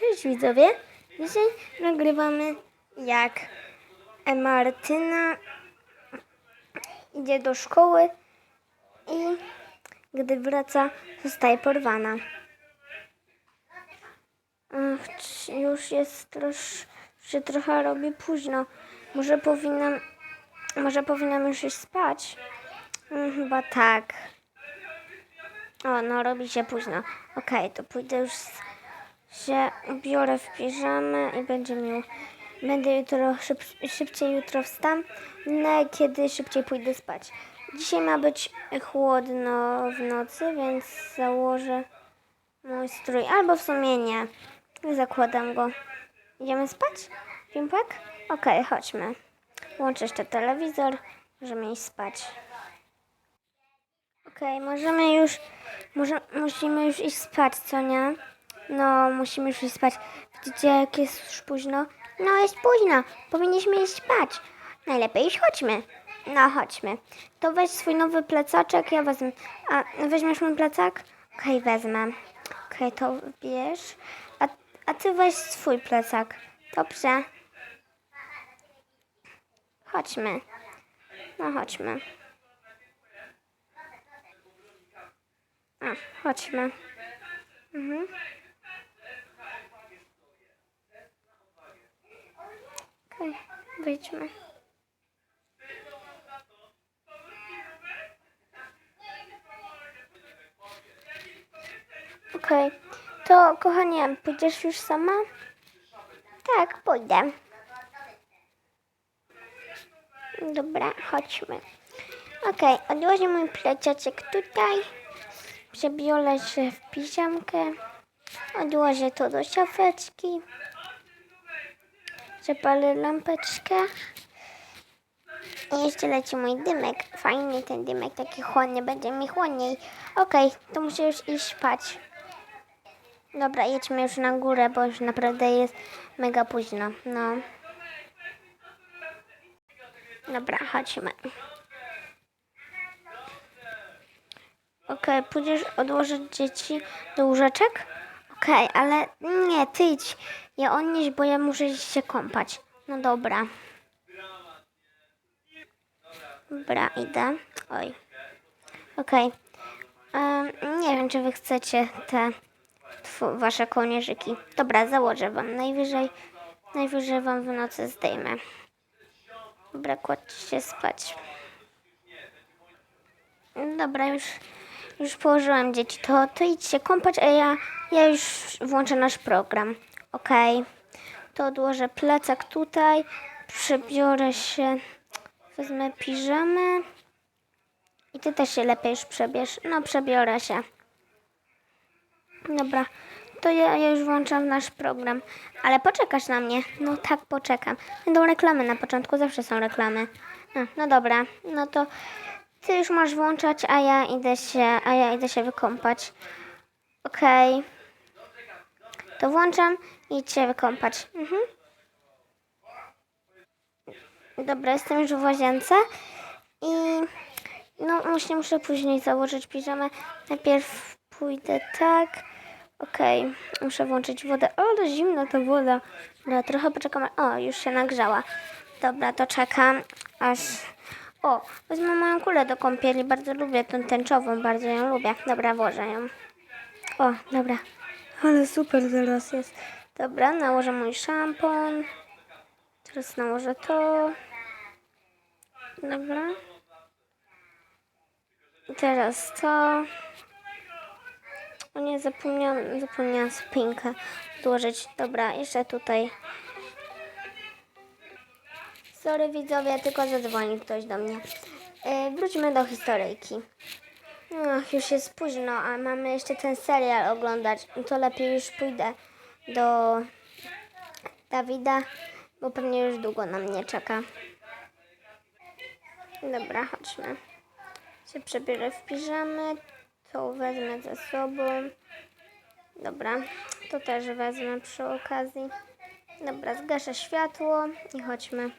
Cześć widzowie! Dzisiaj nagrywamy jak Martyna idzie do szkoły i gdy wraca zostaje porwana. Już jest trosz, się trochę robi późno. Może powinnam, może powinnam już iść spać? Mm, chyba tak. O, no robi się późno. Okej, to pójdę już s- się ubiorę w piżamę i będzie miło. Będę jutro szyb, szybciej jutro wstanę, kiedy szybciej pójdę spać. Dzisiaj ma być chłodno w nocy, więc założę mój strój. Albo w sumie nie. Zakładam go. Idziemy spać? Pimpek? Okej, chodźmy. Włączę jeszcze telewizor. Możemy iść spać. Okej, możemy już, może, musimy już iść spać, co nie? No, musimy już iść spać. Widzicie, jak jest już późno? No, jest późno. Powinniśmy iść spać. Najlepiej już chodźmy. No, chodźmy. To weź swój nowy plecaczek, ja wezmę. A, weźmiesz mój plecak? Okej, wezmę. Okej, to bierz. A, a ty weź swój plecak. Dobrze. Chodźmy. No, chodźmy. A, chodźmy. Mhm. Okej, wyjdźmy. Okej, to kochanie, pójdziesz już sama? Tak, pójdę. Dobra, chodźmy. Okej, odłożę mój pleciaczek tutaj. Przebiorę się w piżamkę. Odłożę to do szafeczki. Zapalę lampeczkę. I jeszcze leci mój dymek. Fajny ten dymek, taki chłodny, będzie mi chłodniej. Okej, to muszę już iść spać. Dobra, jedźmy już na górę, bo już naprawdę jest mega późno. No. Dobra, chodźmy. Okej, pójdziesz odłożyć dzieci do łóżeczek? Okej, ale nie, ty idź. Ja odnieść, bo ja muszę się kąpać. No dobra. Dobra, idę. Oj. Okej. Em, nie wiem, czy wy chcecie te wasze kołnierzyki. Dobra, założę wam. Najwyżej, najwyżej wam w nocy zdejmę. Dobra, kładźcie się spać. Dobra, już, już położyłam dzieci. To, to idź się kąpać, a ja, ja już włączę nasz program. Okej. To odłożę plecak tutaj. Przebiorę się. Wezmę piżamę. I ty też się lepiej już przebierz. No, przebiorę się. Dobra. To ja, już włączam nasz program. Ale poczekasz na mnie? No tak, poczekam. Będą reklamy na początku, zawsze są reklamy. No, no dobra, no to ty już masz włączać, a ja idę się, a ja idę się wykąpać. Okej. To włączam idź się wykąpać. Mhm. Dobra, jestem już w łazience i no muszę, muszę później założyć piżamę. Najpierw pójdę tak. Okej, muszę włączyć wodę. O, ale zimna ta woda. Dobra, trochę poczekam. O, już się nagrzała. Dobra, to czekam, aż... O, wezmę moją kulę do kąpieli. Bardzo lubię tą tęczową, bardzo ją lubię. Dobra, włożę ją. O, dobra. Ale super teraz jest. Dobra, nałożę mój szampon. Teraz nałożę to. Dobra. Teraz to. O nie, zapomniałam, zapomniałam spinkę złożyć. Dobra, jeszcze tutaj. Sorry widzowie, tylko zadzwonił ktoś do mnie. E, wróćmy do historyjki. Ach, już jest późno, a mamy jeszcze ten serial oglądać. No To lepiej już pójdę do Dawida, bo pewnie już długo na mnie czeka. Dobra, chodźmy. Się przebiorę w piżamę. To wezmę ze sobą. Dobra, to też wezmę przy okazji. Dobra, zgaszę światło i chodźmy.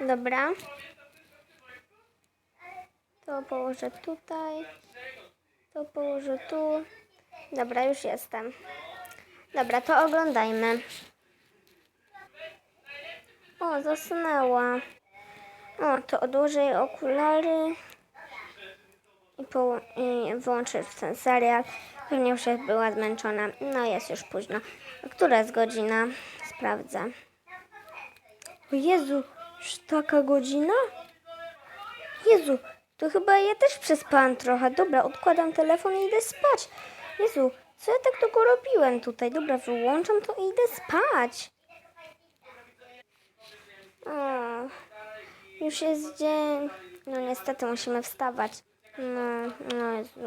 Dobra. To położę tutaj. To położę tu. Dobra, już jestem. Dobra, to oglądajmy. O, zasnęła. O, to odłożę okulary i, po, i włączę ten serial. Pewnie już była zmęczona. No, jest już późno. Która jest godzina? Sprawdzę. O Jezu, już taka godzina? Jezu, to chyba ja też przespałam trochę. Dobra, odkładam telefon i idę spać. Jezu, co ja tak długo robiłem tutaj? Dobra, wyłączam to i idę spać. Już jest dzień. No niestety musimy wstawać. No, no Jezu.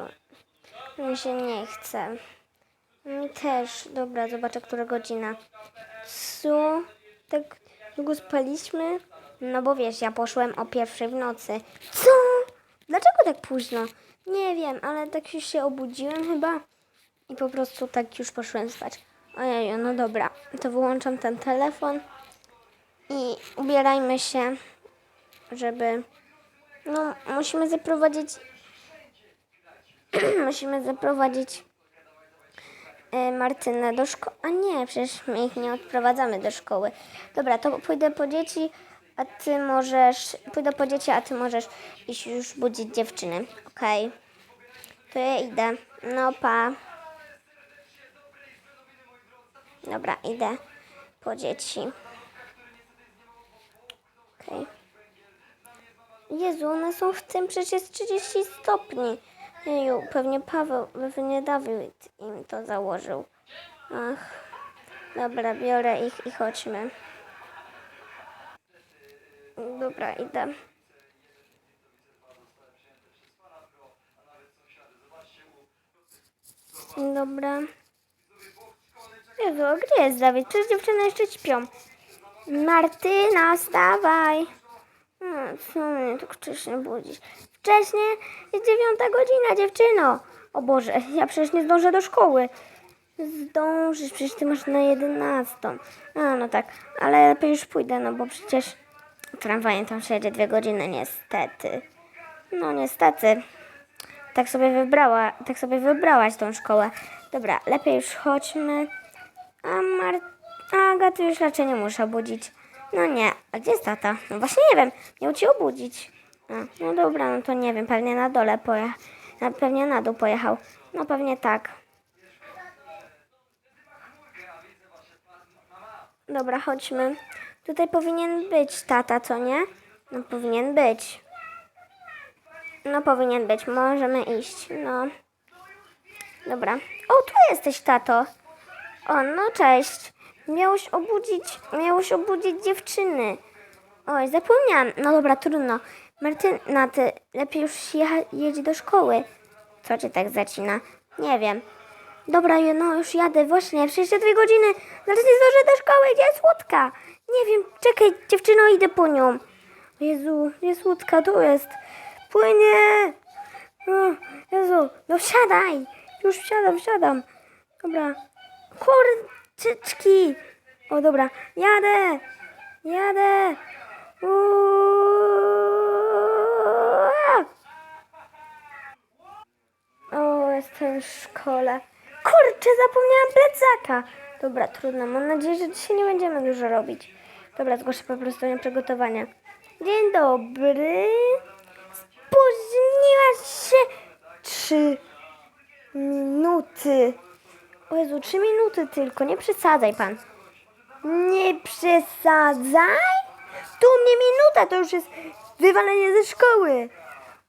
Mi się nie chce. Mi też. Dobra, zobaczę, która godzina. Co? Tak długo spaliśmy? No bo wiesz, ja poszłem o pierwszej w nocy. Co? Dlaczego tak późno? Nie wiem, ale tak już się obudziłem chyba i po prostu tak już poszłem spać. Ojeju, no dobra, to wyłączam ten telefon i ubierajmy się, żeby... No, musimy zaprowadzić... musimy zaprowadzić e, Martynę do szkoły. A nie, przecież my ich nie odprowadzamy do szkoły. Dobra, to pójdę po dzieci, a ty możesz. Pójdę po dzieci, a ty możesz iść już budzić dziewczyny. Okej. To ja idę. No pa. Dobra, idę po dzieci. Okej. Jezu, one są w tym przecież 30 stopni. Jeju, pewnie Paweł, pewnie Dawid im to założył. Ach, dobra, biorę ich i chodźmy. Dobra, idę. Dobra. A gdzie jest Dawid? Przecież dziewczyny jeszcze śpią. Martyna, wstawaj. No, co mnie tak wcześnie budzisz? Wcześnie? Jest dziewiąta godzina, dziewczyno. O Boże, ja przecież nie zdążę do szkoły. Zdążysz, przecież ty masz na jedenastą. A, no tak, ale lepiej już pójdę, no bo przecież tramwajem tam siedzie dwie godziny, niestety. No niestety. Tak sobie wybrała, tak sobie wybrałaś tą szkołę. Dobra, lepiej już chodźmy. A Mar... A już raczej nie muszę budzić. No nie, a gdzie jest tata? No właśnie nie wiem, miał cię obudzić. A, no dobra, no to nie wiem, pewnie na dole pojechał. Pewnie na dół pojechał. No pewnie tak. Dobra, chodźmy. Tutaj powinien być tata, co nie? No powinien być. No powinien być, możemy iść, no. Dobra. O, tu jesteś, tato. O, no cześć. Miałeś obudzić, miałeś obudzić dziewczyny. Oj, zapomniałam. No dobra, trudno. Martyna, ty lepiej już jecha- jedź do szkoły. Co cię tak zacina? Nie wiem. Dobra, no już jadę, właśnie, jeszcze dwie godziny. Zaraz nie zdążę do szkoły, gdzie jest łódka? Nie wiem, czekaj, dziewczyno, idę po nią. Jezu, jest łódka, tu jest. Płynie. O, Jezu, no wsiadaj. Już wsiadam, wsiadam. Dobra. Kurczyczki. O, dobra, jadę. Jadę. O, jestem w szkole. Kurczę, zapomniałam plecaka. Dobra, trudno. Mam nadzieję, że dzisiaj nie będziemy dużo robić. Dobra, zgłoszę po prostu nieprzygotowania. Dzień dobry. Spóźniłaś się trzy minuty. O Jezu, trzy minuty tylko. Nie przesadzaj pan. Nie przesadzaj? Tu mnie minuta, to już jest wywalenie ze szkoły.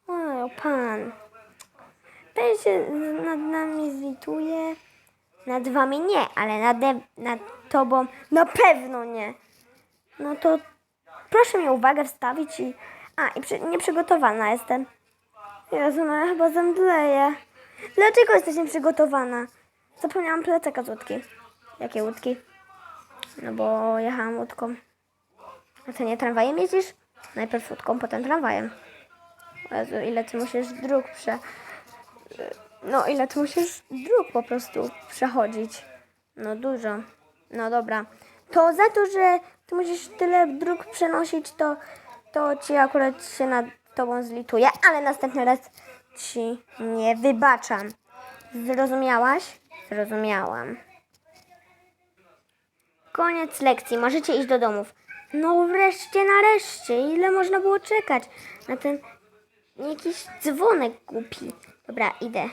O, pan. Pan się nad nami zlituje. Nad wami nie, ale nad, nad tobą na pewno nie. No to proszę mi uwagę wstawić i... A, i przy, nieprzygotowana jestem. Jezu, no ja chyba zemdleję. Dlaczego jesteś nieprzygotowana? Zapomniałam plecaka z łódki. Jakie łódki? No bo jechałam łódką. A ty nie tramwajem jeździsz? Najpierw łódką, potem tramwajem. Jezu, ile ty musisz dróg prze... No, ile ty musisz dróg po prostu przechodzić? No, dużo. No, dobra. To za to, że ty musisz tyle dróg przenosić, to, to ci akurat się nad tobą zlituję, ale następny raz ci nie wybaczam. Zrozumiałaś? Zrozumiałam. Koniec lekcji, możecie iść do domów. No wreszcie, nareszcie, ile można było czekać na ten jakiś dzwonek głupi. Dobra, idę.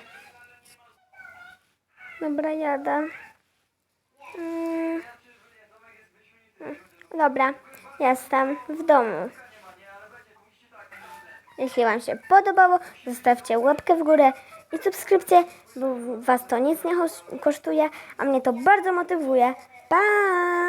Dobra, jadę. Mm. Mm, Dobra, jestem w domu. Jeśli Wam się podobało, zostawcie łapkę w górę i subskrypcję, bo Was to nic nie kosztuje, a mnie to bardzo motywuje. Pa!